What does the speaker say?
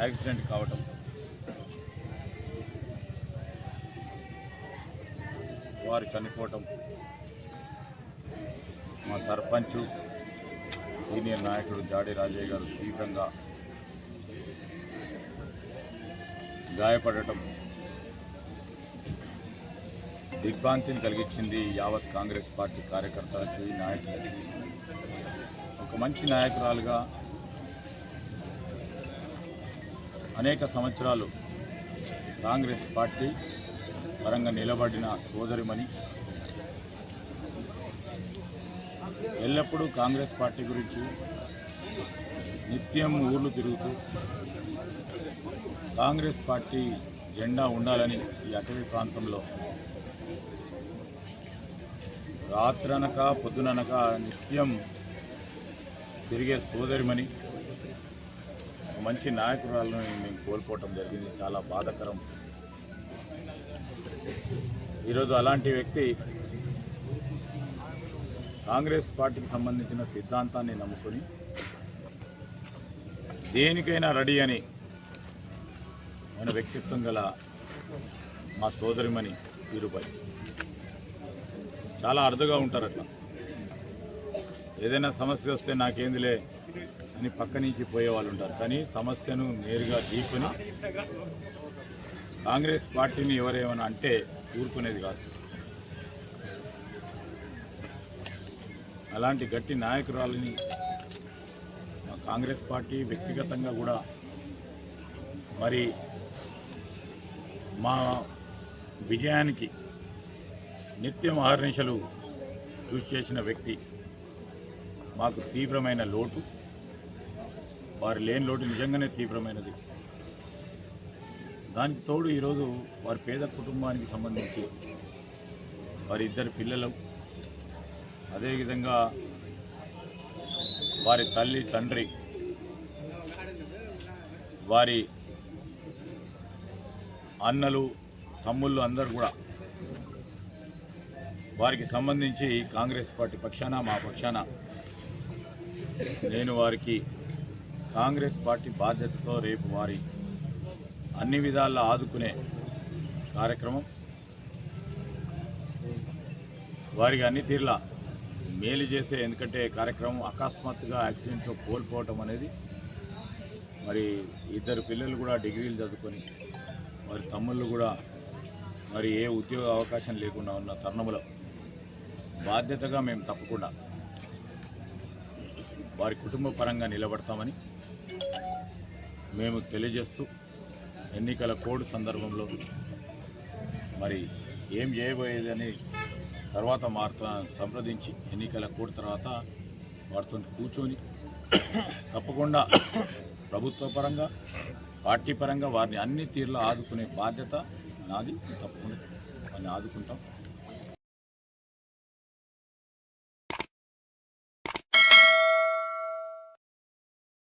Accident కావటం. వారు చనిపోవటం. మా సర్పంచ్ సీనియర్ నాయకుడు జాడి రాజయ్య గారు తీవ్రంగా గాయపడటం. దిగ్భ్రాంతిని కలిగించింది యావత్ కాంగ్రెస్ పార్టీ కార్యకర్తలకి నాయకులకి. ఒక మంచి నాయకురాలుగా అనేక సంవత్సరాలు కాంగ్రెస్ పార్టీ పరంగా నిలబడిన సోదరిమణి. ఎల్లప్పుడూ కాంగ్రెస్ పార్టీ గురించి నిత్యం ఊర్లు తిరుగుతూ కాంగ్రెస్ పార్టీ జెండా ఉండాలని ఈ అటవీ ప్రాంతంలో రాత్రనక పొద్దుననక నిత్యం తిరిగే సోదరిమణి. మంచి నాయకురాలను మేము కోల్పోవటం జరిగింది. చాలా బాధకరం. ఈరోజు అలాంటి వ్యక్తి కాంగ్రెస్ పార్టీకి సంబంధించిన సిద్ధాంతాన్ని నమ్ముకొని దేనికైనా రెడీ అని ఆయన వ్యక్తిత్వం గల మా సోదరిమణి వీరుపై. చాలా అరుదుగా ఉంటారు అట్లా ఏదైనా సమస్య వస్తే నాకేందిలే అని పక్క నుంచి పోయే వాళ్ళు ఉంటారు. కానీ సమస్యను నేరుగా తీసుకుని కాంగ్రెస్ పార్టీని ఎవరేమైనా అంటే ఊరుకునేది కాదు. అలాంటి గట్టి నాయకురాలని మా కాంగ్రెస్ పార్టీ వ్యక్తిగతంగా కూడా మరి మా విజయానికి నిత్యం ఆహర్నిశలు కృషి చేసిన వ్యక్తి మాకు తీవ్రమైన లోటు. వారి లేని లోటు నిజంగానే తీవ్రమైనది. దానికి తోడు ఈరోజు వారి పేద కుటుంబానికి సంబంధించి వారి ఇద్దరు పిల్లలు అదేవిధంగా వారి తల్లి తండ్రి వారి అన్నలు తమ్ముళ్ళు అందరు కూడా వారికి సంబంధించి కాంగ్రెస్ పార్టీ పక్షాన మా పక్షాన నేను వారికి కాంగ్రెస్ పార్టీ బాధ్యతతో రేపు వారి అన్ని విధాలా ఆదుకునే కార్యక్రమం వారికి అన్ని తీర్లా మేలు చేసే ఎందుకంటే కార్యక్రమం అకస్మాత్తుగా యాక్సిడెంట్తో కోల్పోవటం అనేది మరి ఇద్దరు పిల్లలు కూడా డిగ్రీలు చదువుకొని వారి తమ్ముళ్ళు కూడా మరి ఏ ఉద్యోగ అవకాశం లేకుండా ఉన్న తరుణంలో బాధ్యతగా మేము తప్పకుండా వారి కుటుంబ పరంగా నిలబడతామని మేము తెలియజేస్తూ ఎన్నికల కోడ్ సందర్భంలో మరి ఏం చేయబోయేదని తర్వాత వారితో సంప్రదించి ఎన్నికల కోడ్ తర్వాత వారితో కూర్చొని తప్పకుండా ప్రభుత్వ పరంగా పార్టీ పరంగా వారిని అన్ని తీర్లా ఆదుకునే బాధ్యత నాది. తప్పకుండా వారిని ఆదుకుంటాం.